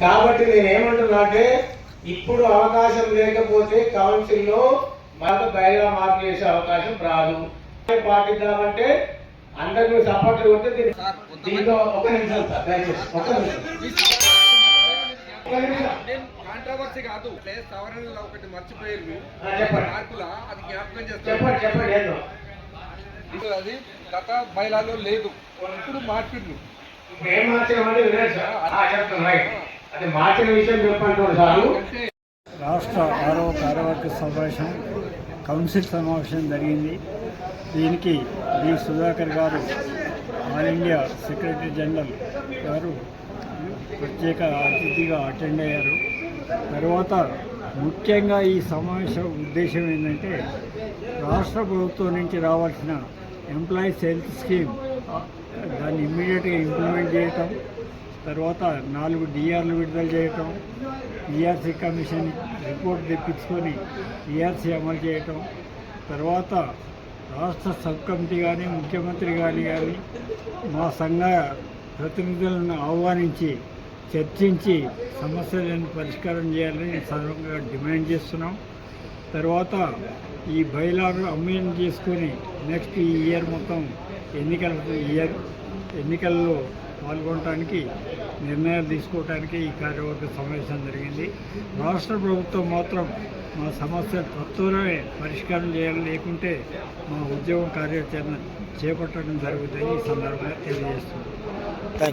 కాబట్టి నేను ఏమంటున్నా అంటే ఇప్పుడు అవకాశం లేకపోతే కౌన్సిల్లో మనకు బయలుగా మార్పు చేసే అవకాశం రాదు. పాటిద్దామంటే అందరినీ సపోర్ట్ కొడితే దీని- దీంట్లో ఒక నిమిషం. సార్, దయచేసి ఒక నిమిషం. కాంట్రవర్సీ కాదు. ప్లేస్ సవరణలో ఒకటి మర్చిపోయారు. మార్పుల? అది జ్ఞాపకం చేస్తారు? చెప్పండి అది గత బయలాలో లేదు. ఇప్పుడు ఇప్పుడు ఏం మార్చామంటే రాష్ట్ర ఆరో కార్యవర్గ సమావేశం కౌన్సిల్ సమావేశం జరిగింది. దీనికి డి. సుధాకర్ గారు ఆల్ ఇండియా సెక్రటరీ జనరల్ గారు ప్రత్యేక అతిథిగా అటెండ్ అయ్యారు. తర్వాత ముఖ్యంగా ఈ సమావేశం ఉద్దేశం ఏంటంటే రాష్ట్ర ప్రభుత్వం నుంచి రావాల్సిన ఎంప్లాయీస్ హెల్త్ స్కీమ్ దాన్ని ఇమ్మీడియట్గా ఇంప్లిమెంట్ చేయటం తర్వాత నాలుగు డిఆర్లు విడుదల చేయటం ఈఆర్సీ కమిషన్ రిపోర్ట్ తెప్పించుకొని ఈఆర్సీ అమలు చేయటం తర్వాత రాష్ట్ర సబ్ కమిటీ కానీ ముఖ్యమంత్రి కానీ కానీ మా సంఘ ప్రతినిధులను ఆహ్వానించి చర్చించి సమస్యలను పరిష్కారం చేయాలని సర్వంగా డిమాండ్ చేస్తున్నాం. తర్వాత ఈ బయలాను అమ్మేన్ చేసుకొని నెక్స్ట్ ఈ ఇయర్ మొత్తం ఎన్నికల ఇయర్ ఎన్నికల్లో పాల్గొనడానికి నిర్ణయాలు తీసుకోవడానికి ఈ కార్యవర్గ సమావేశం జరిగింది. రాష్ట్ర ప్రభుత్వం మాత్రం మా సమస్య త్వరలోనే పరిష్కారం చేయాలి లేకుంటే మా ఉద్యోగం కార్యాచరణ చేపట్టడం జరుగుతుందని ఈ సందర్భంగా తెలియజేస్తున్నాం.